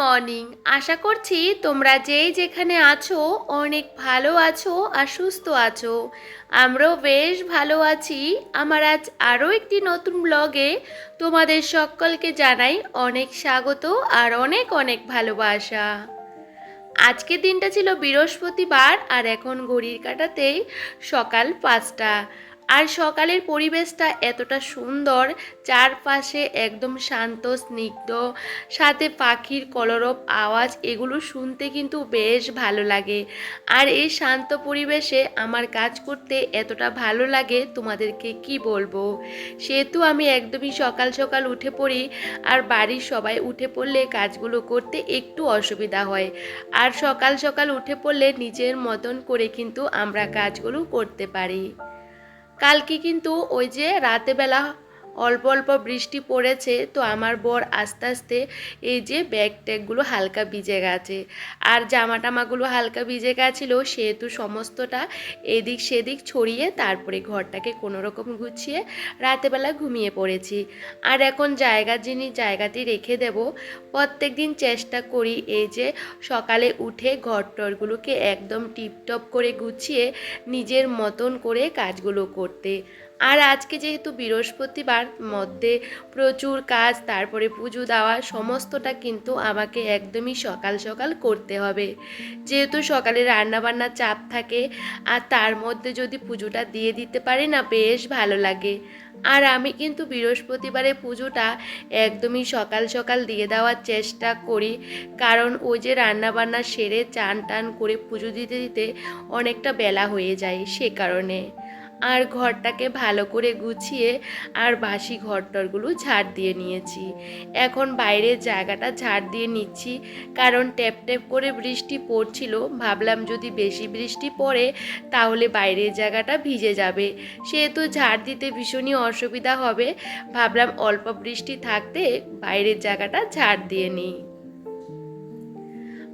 Morning আশা করছি তোমরা যেই যেখানে আছো অনেক ভালো আছো আর সুস্থ আছো। আমরাও বেশ ভালো আছি। আমার আজ আরও একটি নতুন ব্লগে তোমাদের সকলকে জানাই অনেক স্বাগত আর অনেক অনেক ভালোবাসা। আজকের দিনটা ছিল বৃহস্পতিবার আর এখন ঘড়ির কাটাতেই সকাল পাঁচটা। আর সকালের পরিবেশটা এতটা সুন্দর, চারপাশে একদম শান্ত, স্নিগ্ধ, সাথে পাখির কলরব আওয়াজ, এগুলো শুনতে কিন্তু বেশ ভালো লাগে। আর এই শান্ত পরিবেশে আমার কাজ করতে এতটা ভালো লাগে, তোমাদেরকে কি বলব? সেহেতু আমি একদমই সকাল সকাল উঠে পড়ি, আর বাড়ির সবাই উঠে পড়লে কাজগুলো করতে একটু অসুবিধা হয়। আর সকাল সকাল উঠে পড়লে নিজের মতন করে কিন্তু আমরা কাজগুলো করতে পারি। কালকে কিন্তু ওই যে রাতেবেলা অল্প অল্প বৃষ্টি পড়েছে, তো আমার বর আস্তে আস্তে এই যে ব্যাগ ট্যাগগুলো হালকা ভিজে গেছে। আর জামা টামাগুলো হালকা ভিজে গেছিল, সেহেতু সমস্তটা এদিক সেদিক ছড়িয়ে তারপরে ঘরটাকে কোনো রকম গুছিয়ে রাতেবেলা ঘুমিয়ে পড়েছি। আর এখন জায়গার যিনি জায়গাটি রেখে দেব, প্রত্যেক দিন চেষ্টা করি এই যে সকালে উঠে ঘর টরগুলোকে একদম টিপটপ করে গুছিয়ে নিজের মতন করে কাজগুলো করতে। আর আজকে যেহেতু বৃহস্পতিবার, মধ্যে প্রচুর কাজ, তারপরে পুজো দেওয়া, সমস্তটা কিন্তু আমাকে একদমই সকাল সকাল করতে হবে। যেহেতু সকালে রান্নাবান্নার চাপ থাকে, আর তার মধ্যে যদি পুজোটা দিয়ে দিতে পারি না, বেশ ভালো লাগে। আর আমি কিন্তু বৃহস্পতিবারে পুজোটা একদমই সকাল সকাল দিয়ে দেওয়ার চেষ্টা করি। কারণ ওই যে রান্নাবান্না সেরে চান টান করে পুজো দিতে দিতে অনেকটা বেলা হয়ে যায় সে কারণে। আর ঘরটাকে ভালো করে গুছিয়ে আর বাসি ঘরটরগুলো ঝাড় দিয়ে নিয়েছি। এখন বাইরের জায়গাটা ঝাড় দিয়ে নিচ্ছি, কারণ ট্যাপ ট্যাপ করে বৃষ্টি পড়ছিল। ভাবলাম যদি বেশি বৃষ্টি পড়ে, তাহলে বাইরের জায়গাটা ভিজে যাবে। সেহেতু ঝাড় দিতে ভীষণই অসুবিধা হবে। ভাবলাম অল্প বৃষ্টি থাকতে বাইরের জায়গাটা ঝাড় দিয়ে নিই।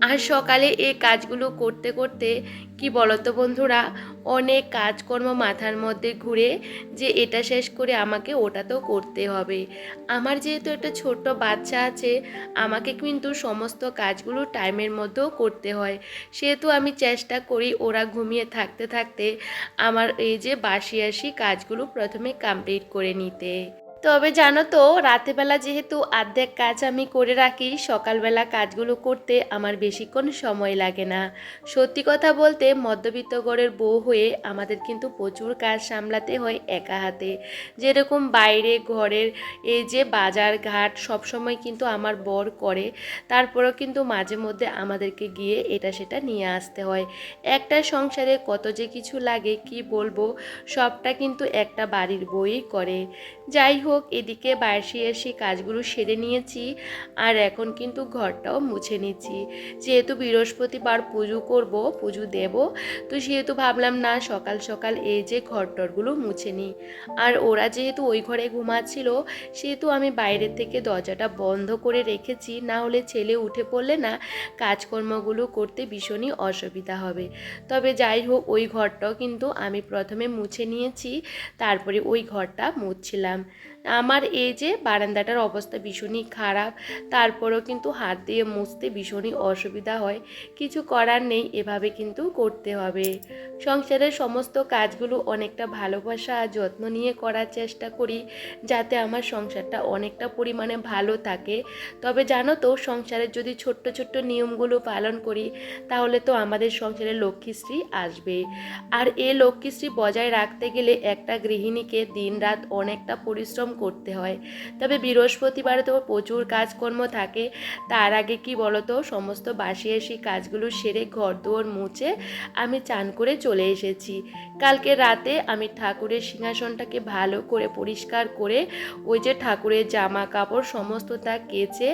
আর সকালে এই কাজগুলো করতে করতে, কি বলতো বন্ধুরা, অনেক কাজকর্ম মাথার মধ্যে ঘুরে যে এটা শেষ করে আমাকে ওটাতেও করতে হবে। আমার যেহেতু একটা ছোট্ট বাচ্চা আছে, আমাকে কিন্তু সমস্ত কাজগুলো টাইমের মধ্যেও করতে হয়। সেহেতু আমি চেষ্টা করি ওরা ঘুমিয়ে থাকতে থাকতে আমার এই যে বাসি আসি কাজগুলো প্রথমে কমপ্লিট করে নিতে। তবে জানো তো, রাতেবেলা যেহেতু অর্ধেক কাজ আমি করে রাখি, সকালবেলা কাজগুলো করতে আমার বেশিক্ষণ সময় লাগে না। সত্যি কথা বলতে মধ্যবিত্ত গড়ের বউ হয়ে আমাদের কিন্তু প্রচুর কাজ সামলাতে হয় একা হাতে। যেরকম বাইরে ঘরের এই যে বাজার ঘাট সবসময় কিন্তু আমার বর করে, তারপরেও কিন্তু মাঝে মধ্যে আমাদেরকে গিয়ে এটা সেটা নিয়ে আসতে হয়। একটা সংসারে কত যে কিছু লাগে, কি বলব, সবটা কিন্তু একটা বাড়ির বই করে। যাই হোক এদিকে বাসি এসে কাজগুলো সেরে নিয়েছি আর এখন কিন্তু ঘরটাও মুছে নিচ্ছি। যেহেতু বৃহস্পতিবার পুজো করব, পুজো দেব, তো সেহেতু ভাবলাম, না, সকাল সকাল এই যে ঘর টরগুলো মুছে নিই। আর ওরা যেহেতু ওই ঘরে ঘুমাচ্ছিল, সেহেতু আমি বাইরের থেকে দরজাটা বন্ধ করে রেখেছি, না হলে ছেলে উঠে পড়লে না কাজকর্মগুলো করতে ভীষণই অসুবিধা হবে। তবে যাই হোক ওই ঘরটাও কিন্তু আমি প্রথমে মুছে নিয়েছি, তারপরে ওই ঘরটা মুছছিলাম। Um. আমার এই যে বারান্দাটার অবস্থা ভীষণই খারাপ, তারপরেও কিন্তু হাত দিয়ে মুছতে ভীষণই অসুবিধা হয়। কিছু করার নেই, এভাবে কিন্তু করতে হবে। সংসারের সমস্ত কাজগুলো অনেকটা ভালোবাসা আর যত্ন নিয়ে করার চেষ্টা করি, যাতে আমার সংসারটা অনেকটা পরিমাণে ভালো থাকে। তবে জানো তো, সংসারের যদি ছোট্ট ছোট্ট নিয়মগুলো পালন করি, তাহলে তো আমাদের সংসারে লক্ষ্মীশ্রী আসবে। আর এ লক্ষ্মীশ্রী বজায় রাখতে গেলে একটা গৃহিণীকে দিন রাত অনেকটা পরিশ্রম করতে হয়। তবে বৃহস্পতিবারে তো প্রচুর কাজকর্ম থাকে। তার আগে কি বলতো, সমস্ত বাসি এসি কাজগুলো সেরে ঘর দুয়ার মুছে আমি চান করে চলে এসেছি। কালকে রাতে আমি ঠাকুরের সিংহাসনটাকে ভালো করে পরিষ্কার করে ওই যে ঠাকুরের জামা কাপড় সমস্ত তা কেচে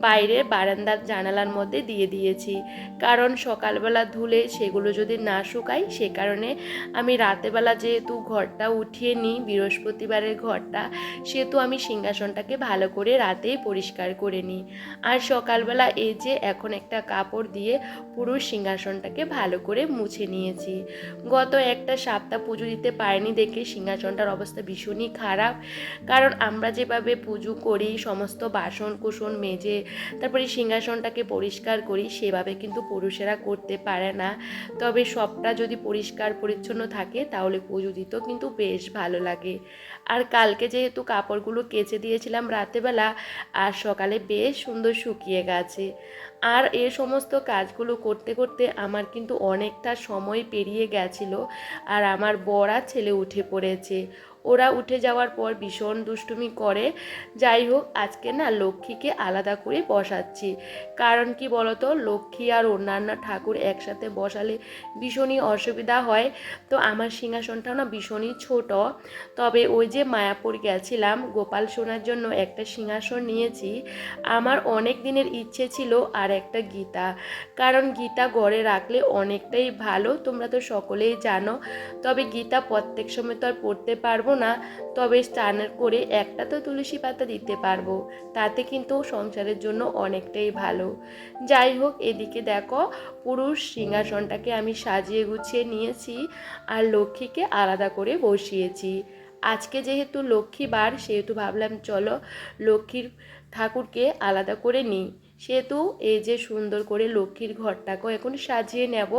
বাইরের বারান্দার জানালার মধ্যে দিয়ে দিয়েছি। কারণ সকালবেলা ধুলে সেগুলো যদি না শুকাই সে কারণে আমি রাতেবেলা যেহেতু ঘরটা উঠিয়ে নিই, বৃহস্পতিবারের ঘরটা সেহেতু আমি সিংহাসনটাকে ভালো করে রাতেই পরিষ্কার করে নিই। আর সকালবেলা এই যে এখন একটা কাপড় দিয়ে পুরো সিংহাসনটাকে ভালো করে মুছে নিয়েছি। গত একটা সপ্তাহ পুজো দিতে পারিনি দেখে সিংহাসনটার অবস্থা ভীষণই খারাপ। কারণ আমরা যেভাবে পুজো করি, সমস্ত বাসন কুসন মেজে, তারপরে সিংহাসনটাকে পরিষ্কার করি, সেভাবে কিন্তু পুরুষেরা করতে পারে না। তবে সবটা যদি পরিষ্কার পরিচ্ছন্ন থাকে, তাহলে পুজো দিতেও কিন্তু বেশ ভালো লাগে। আর কালকে যেহেতু কাপড়গুলো কেচে দিয়েছিলাম রাতেবেলা আর সকালে বেশ সুন্দর শুকিয়ে গেছে। আর এ সমস্ত কাজগুলো করতে করতে আমার কিন্তু অনেকটা সময় পেরিয়ে গেছিল আর আমার বড়া ছেলে উঠে পড়েছে। ওরা উঠে যাওয়ার পর ভীষণ দুষ্টুমি করে। যাই হোক, আজকে না লক্ষ্মীকে আলাদা করে বসাচ্ছি। কারণ কি বলতো, লক্ষ্মী আর অন্যান্য ঠাকুর একসাথে বসালে ভীষণই অসুবিধা হয়। তো আমার সিংহাসনটাও না ভীষণই ছোট। তবে ওই যে মায়াপুর গেছিলাম, গোপাল সোনার জন্য একটা সিংহাসন নিয়েছি। আমার অনেক দিনের ইচ্ছে ছিল আর একটা গীতা। কারণ গীতা গড়ে রাখলে অনেকটাই ভালো, তোমরা তো সকলেই জানো। তবে গীতা প্রত্যেক সময় তো আর পড়তে পারব না, তবে স্নানের করে একটা তো তুলসী পাতা দিতে পারব, তাতে কিন্তু সংসারের জন্য অনেকটাই ভালো। যাই হোক, এদিকে দেখো, পুরুষ সিংহাসনটাকে আমি সাজিয়ে গুছিয়ে নিয়েছি আর লক্ষ্মীকে আলাদা করে বসিয়েছি। আজকে যেহেতু লক্ষ্মী বার, সেহেতু ভাবলাম চলো লক্ষ্মীর ঠাকুরকে আলাদা করে নিই। সেহেতু এই যে সুন্দর করে লক্ষ্মীর ঘরটাকেও এখন সাজিয়ে নেব।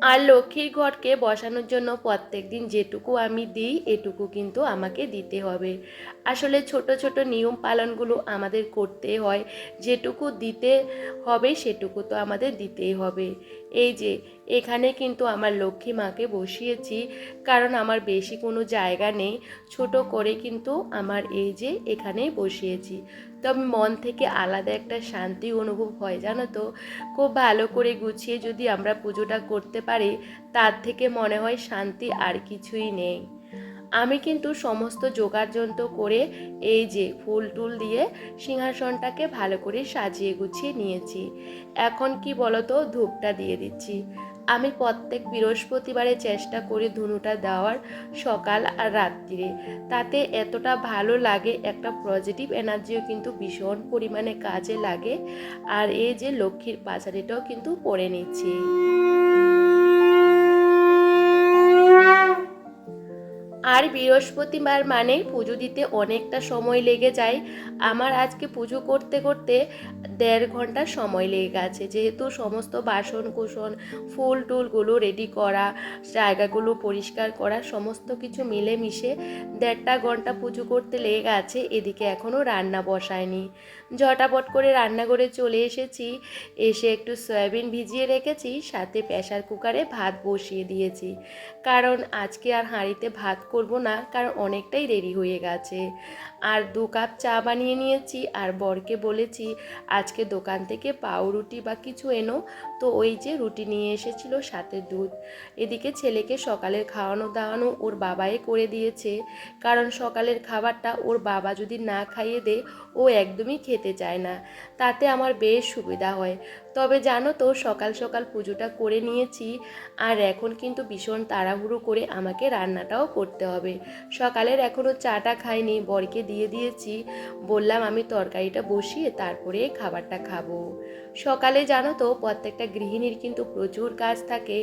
আর লক্ষ্মীর ঘরকে বসানোর জন্য প্রত্যেক দিন যেটুকু আমি দিই, এটুকু কিন্তু আমাকে দিতে হবে। আসলে ছোট ছোট নিয়ম পালনগুলো আমাদের করতে হয়। যেটুকু দিতে হবে, সেটুকু তো আমাদের দিতেই হবে। এই যে, এখানে কিন্তু আমার লক্ষ্মী মাকে বসিয়েছি, কারণ আমার বেশি কোনো জায়গা নেই। ছোট করে কিন্তু আমার এই যে, এখানেই বসিয়েছি। তো আমি মন থেকে আলাদা একটা শান্তি অনুভব হয়, জানো তো? খুব ভালো করে গুছিয়ে যদি আমরা পুজোটা করতে পারি, তার থেকে মনে হয় শান্তি আর কিছুই নেই। আমি কিন্তু সমস্ত যোগাড়যন্ত্র করে এই যে ফুল টুল দিয়ে সিংহাসনটাকে ভালো করে সাজিয়ে গুছিয়ে নিয়েছি। এখন কি বলতো, ধূপটা দিয়ে দিচ্ছি। আমি প্রত্যেক বৃহস্পতিবারে চেষ্টা করি ধুনুটা দেওয়ার সকাল আর রাত্রিরে। তাতে এতটা ভালো লাগে, একটা পজিটিভ এনার্জিও কিন্তু ভীষণ পরিমাণে কাজে লাগে। আর এই যে লক্ষ্মীর পাচারিটাও কিন্তু পরে নিচ্ছি। আর বৃহস্পতিবার মানে পুজো দিতে অনেকটা সময় লেগে যায়। আমার আজকে পুজো করতে করতে দেড় ঘণ্টা সময় লেগে গেছে। যেহেতু সমস্ত বাসন কুসন ফুল টুলগুলো রেডি করা, জায়গাগুলো পরিষ্কার করা, সমস্ত কিছু মিলেমিশে দেড়টা ঘণ্টা পুজো করতে লেগে গেছে। এদিকে এখনও রান্না বসায়নি। ঝটাপট করে রান্নাঘরে চলে এসেছি। এসে একটু সয়াবিন ভিজিয়ে রেখেছি, সাথে প্রেশার কুকারে ভাত বসিয়ে দিয়েছি। কারণ আজকে আর হাঁড়িতে ভাত করব না কারণ অনেকটাই দেরি হয়ে গেছে। আর দু কাপ চা বানিয়ে নিয়েছি। আর বরকে বলেছি, আজকে দোকান থেকে পাউরুটি বা কিছু এনো। তো ওই যে রুটি নিয়ে এসেছিল সাথে দুধ। এদিকে ছেলেকে সকালের খাওয়ানো দাওয়ানো ওর বাবাই করে দিয়েছে। কারণ সকালের খাবারটা ওর বাবা যদি না খাইয়ে দেয় ও একদমই খেতে চায় না। তাতে আমার বেশ সুবিধা হয়। তবে জানো তো, সকাল সকাল পুজোটা করে নিয়েছি। আর এখন কিন্তু ভীষণ তাড়াহুড়ো করে আমাকে রান্নাটাও করতে হবে। সকালের এখনও চাটা খাইনি, বরকে দিয়ে দিয়েছি। বললাম, আমি তরকারিটা বসিয়ে তারপরে খাবারটা খাব। সকালে জানো তো, প্রত্যেকটা গৃহিণীর কিন্তু প্রচুর কাজ থাকে।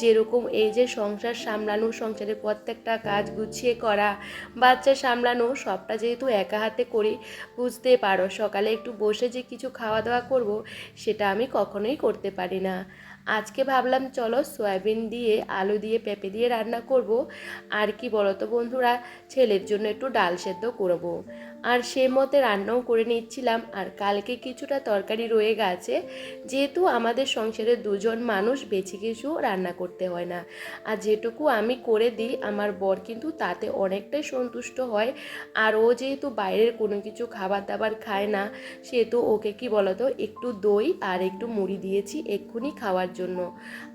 যেরকম এই যে সংসার সামলানো, সংসারের প্রত্যেকটা কাজ গুছিয়ে করা, বাচ্চা সামলানো, সবটা যেহেতু একা হাতে করি বুঝতে পারো, সকালে একটু বসে যে কিছু খাওয়া দাওয়া করব, সেটা আমি কখনোই করতে পারি না। আজকে ভাবলাম, চলো সয়াবিন দিয়ে, আলু দিয়ে, পেঁপে দিয়ে রান্না করব আর কি বলো তো বন্ধুরা, ছেলের জন্য একটু ডাল সেদ্ধ করব। আর সে মতে রান্নাও করে নিচ্ছিলাম। আর কালকে কিছুটা তরকারি রয়ে গেছে। যেহেতু আমাদের সংসারে দুজন মানুষ বেছে কিছু রান্না করতে হয় না। আর যেটুকু আমি করে দিই, আমার বর কিন্তু তাতে অনেকটাই সন্তুষ্ট হয়। আর ও যেহেতু বাইরের কোনো কিছু খাবার দাবার খায় না সেহেতু ওকে কি বলতো, একটু দই আর একটু মুড়ি দিয়েছি এক্ষুনি খাওয়ার জন্য।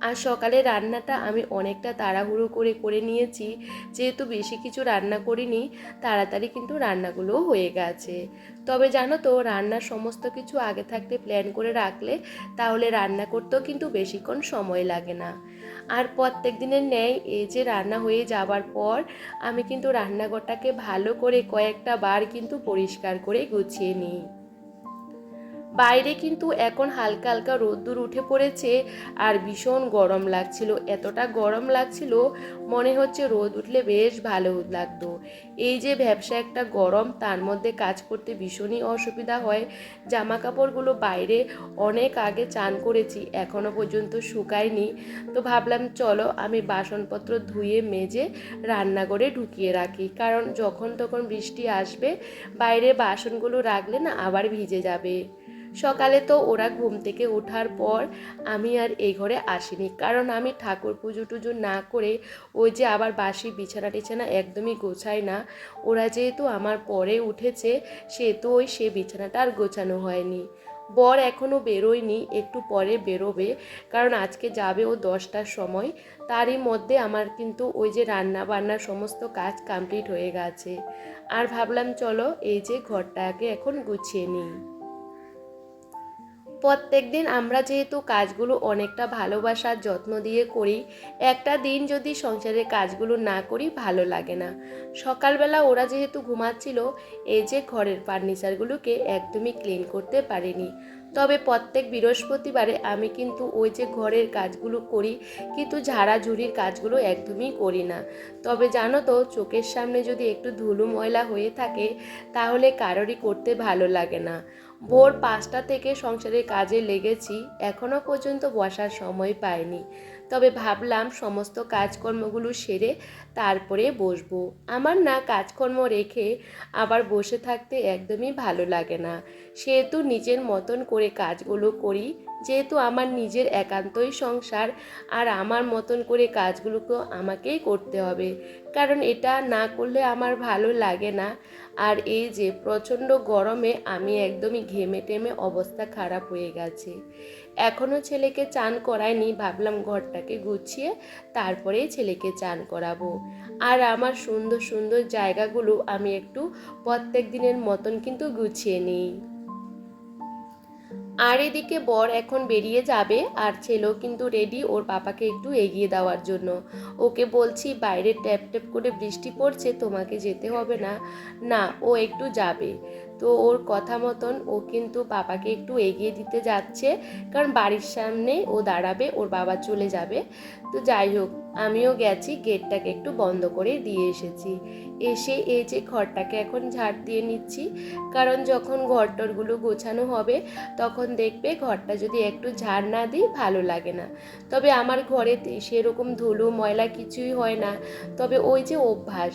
আর সকালে রান্নাটা আমি অনেকটা তাড়াহুড়ো করে করে নিয়েছি। যেহেতু বেশি কিছু রান্না করিনি, তাড়াতাড়ি কিন্তু রান্নাগুলোও হয়ে গেছে। তবে জানো তো, রান্নার সমস্ত কিছু আগে থাকতে প্ল্যান করে রাখলে তাহলে রান্না করতেও কিন্তু বেশিক্ষণ সময় লাগে না। আর প্রত্যেক দিনের ন্যায় এই যে রান্না হয়ে যাবার পর, আমি কিন্তু রান্নাঘরটাকে ভালো করে কয়েকটা বার কিন্তু পরিষ্কার করে গুছিয়ে নিই। বাইরে কিন্তু এখন হালকা হালকা রোদ্দুর উঠে পড়েছে আর ভীষণ গরম লাগছিল। এতটা গরম লাগছিল, মনে হচ্ছে রোদ উঠলে বেশ ভালো লাগতো। এই যে ব্যবসা একটা গরম, তার মধ্যে কাজ করতে ভীষণই অসুবিধা হয়। জামা কাপড়গুলো বাইরে অনেক আগে চান করেছি এখনও পর্যন্ত শুকায়নি। তো ভাবলাম, চলো আমি বাসনপত্র ধুয়ে, মেজে রান্নাঘরে ঢুকিয়ে রাখি। কারণ যখন তখন বৃষ্টি আসবে, বাইরে বাসনগুলো রাখলে না আবার ভিজে যাবে। সকালে তো ওরা ঘুম থেকে ওঠার পর আমি আর এই ঘরে আসিনি। কারণ আমি ঠাকুর পুজো টুজো না করে ওই যে আবার বাসি বিছানা টিছানা একদমই গোছাই না। ওরা যেহেতু আমার পরে উঠেছে, সেহেতু ওই সে বিছানাটা আর গোছানো হয়নি। বর এখনও বেরোয়নি, একটু পরে বেরোবে। কারণ আজকে যাবে ও দশটার সময়। তারই মধ্যে আমার কিন্তু ওই যে রান্না বান্নার সমস্ত কাজ কমপ্লিট হয়ে গেছে। আর ভাবলাম, চলো এই যে ঘরটাকে এখন গুছিয়ে নিই। প্রত্যেক দিন আমরা যেহেতু কাজগুলো অনেকটা ভালোবাসার যত্ন দিয়ে করি, একটা দিন যদি সংসারের কাজগুলো না করি ভালো লাগে না। সকালবেলা ওরা যেহেতু ঘুমাচ্ছিল, এই যে ঘরের ফার্নিচারগুলোকে একদমই ক্লিন করতে পারিনি। তবে প্রত্যেক বৃহস্পতিবারে আমি কিন্তু ওই যে ঘরের কাজগুলো করি, কিন্তু ঝাড়াঝুড়ির কাজগুলো একদমই করি না। তবে জানো তো, চোখের সামনে যদি একটু ধুলো ময়লা হয়ে থাকে, তাহলে কারোরই করতে ভালো লাগে না। ভোর পাঁচটা থেকে সংসারের কাজে লেগেছি এখনও পর্যন্ত বসার সময় পাইনি। তবে ভাবলাম সমস্ত কাজকর্মগুলো সেরে তারপরে বসবো। আমার না কাজকর্ম রেখে আবার বসে থাকতে একদমই ভালো লাগে না। সেহেতু নিজের মতন করে কাজগুলো করি যেহেতু আমার নিজের একান্তই সংসার, আর আমার মতন করে কাজগুলোকে আমাকেই করতে হবে। কারণ এটা না করলে আমার ভালো লাগে না। আর এই যে প্রচণ্ড গরমে আমি একদমই ঘেমে টেমে অবস্থা খারাপ হয়ে গেছে। এখনও ছেলেকে চান করায়নি ভাবলাম ঘরটাকে গুছিয়ে তারপরে ছেলেকে চান করাবো। আর আমার সুন্দর সুন্দর জায়গাগুলো আমি একটু প্রত্যেক দিনের মতন কিন্তু গুছিয়ে নিই। আর এদিকে বর এখন বেরিয়ে যাবে, আর ছেলেও কিন্তু রেডি ওর বাবাকে একটু এগিয়ে দেওয়ার জন্য। ওকে বলছি, বাইরে ট্যাপ ট্যাপ করে বৃষ্টি পড়ছে, তোমাকে যেতে হবে না। না, ও একটু যাবে। তো ওর কথা মতন ও কিন্তু বাবাকে একটু এগিয়ে দিতে যাচ্ছে, কারণ বাড়ির সামনে ও দাঁড়াবে, ওর বাবা চলে যাবে। তো যাই হোক, আমিও গেছি, গেটটাকে একটু বন্ধ করে দিয়ে এসেছি। এসে এই যে ঘরটাকে এখন ঝাড় দিয়ে নিচ্ছি, কারণ যখন ঘরটরগুলো গোছানো হবে, তখন দেখবে ঘরটা যদি একটু ঝাড় না দিই, ভালো লাগে না। তবে আমার ঘরে সেরকম ধুলো, ময়লা কিছুই হয় না। তবে ওই যে অভ্যাস,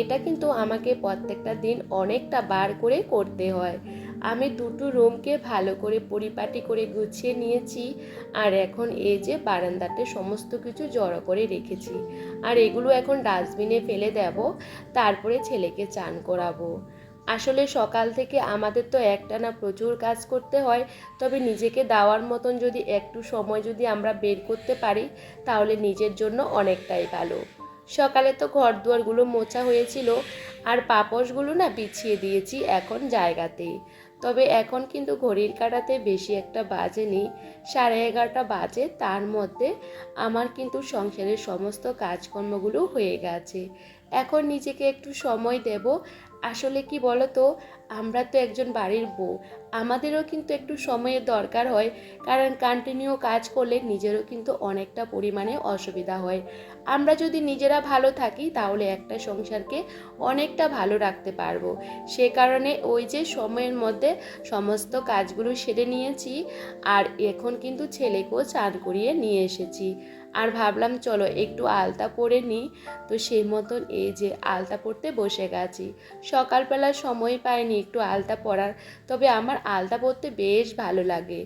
এটা কিন্তু আমাকে প্রত্যেকটা দিন অনেকটা বার করে করতে হয়। আমি দুটো রুমকে ভালো করে পরিপাটি করে গুছিয়ে নিয়েছি আর এখন এই যে বারান্দাতে সমস্ত কিছু জড়ো করে রেখেছি। আর এগুলো এখন ডাস্টবিনে ফেলে দেব, তারপরে ছেলেকে চান করাবো। আসলে সকাল থেকে আমাদের তো একটানা প্রচুর কাজ করতে হয়, তবে নিজেকে দেওয়ার মতন যদি একটু সময় যদি আমরা বের করতে পারি, তাহলে নিজের জন্য অনেকটাই ভালো। সকালে তো ঘর দুয়ারগুলো মোছা হয়েছিল আর পাপসগুলো না বিছিয়ে দিয়েছি এখন জায়গাতেই তবে এখন কিন্তু ঘড়ির কাটাতে বেশি একটা বাজেনি, সাড়ে এগারোটা বাজে, তার মধ্যে আমার কিন্তু সংসারের সমস্ত কাজকর্মগুলো হয়ে গেছে। এখন নিজেকে একটু সময় দেব আসলে কি বলতো, আমরা তো একজন বাড়ির বউ। আমাদেরও কিন্তু একটু সময়ের দরকার হয়, কারণ কন্টিনিউ কাজ করলে নিজেরও কিন্তু অনেকটা পরিমাণে অসুবিধা হয়। আমরা যদি নিজেরা ভালো থাকি, তাহলে একটা সংসারকে অনেকটা ভালো রাখতে পারব। সে কারণে ওই যে সময়ের মধ্যে সমস্ত কাজগুলো সেরে নিয়েছি, আর এখন কিন্তু ছেলেকেও চান করিয়ে নিয়ে এসেছি। আর ভাবলাম, চলো একটু আলতা পরে নিই তো সেই মতন এই যে আলতা পরতে বসে গেছি। সকালবেলা সময় পাইনি একটু আলতা পরার, তবে আমার আলতা পরতে বেশ ভালো লাগে।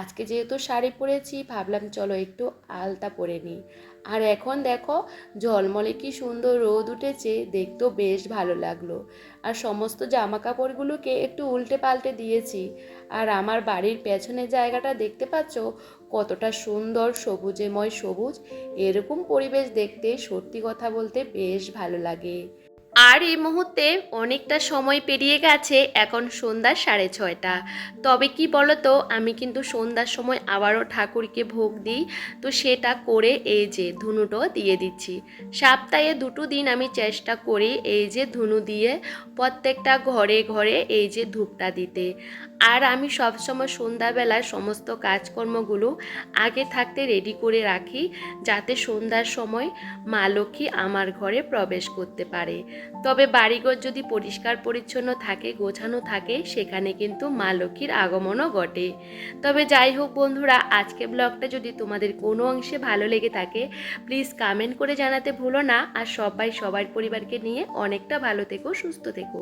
আজকে যেহেতু শাড়ি পরেছি, ভাবলাম চলো একটু আলতা পরে নিই আর এখন দেখো, ঝলমলে কি সুন্দর রোদ উঠেছে, দেখতেও বেশ ভালো লাগল। আর সমস্ত জামা কাপড়গুলোকে একটু উল্টে পাল্টে দিয়েছি। আর আমার বাড়ির পেছনের জায়গাটা দেখতে পাচ্ছ? কতটা সুন্দর সবুজেময় সবুজ। এরকম পরিবেশ দেখতে সত্যি কথা বলতে বেশ ভালো লাগে। আর এই মুহূর্তে অনেকটা সময় পেরিয়ে গেছে, এখন সন্ধ্যা সাড়ে ছয়টা। তবে কি বলতো, আমি কিন্তু সন্ধ্যার সময় আবারও ঠাকুরকে ভোগ দিই। তো সেটা করে এই যে ধুনুটো দিয়ে দিচ্ছি। সপ্তাহে দুটো দিন আমি চেষ্টা করি এই যে ধুনু দিয়ে প্রত্যেকটা ঘরে ঘরে এই যে ধূপটা দিতে। আর আমি সবসময় সন্ধ্যাবেলায় সমস্ত কাজকর্মগুলো আগে থাকতে রেডি করে রাখি, যাতে সন্ধ্যার সময় মা লক্ষ্মী আমার ঘরে প্রবেশ করতে পারে। তবে বাড়িঘর যদি পরিষ্কার পরিচ্ছন্ন থাকে, গোছানো থাকে, সেখানে কিন্তু মা লক্ষ্মীর আগমনও ঘটে। তবে যাই হোক বন্ধুরা আজকে ব্লগটা যদি তোমাদের কোনো অংশে ভালো লেগে থাকে প্লিজ কামেন্ট করে জানাতে ভুলো না। আর সবাই, সবার পরিবারকে নিয়ে অনেকটা ভালো থেকো, সুস্থ থেকো।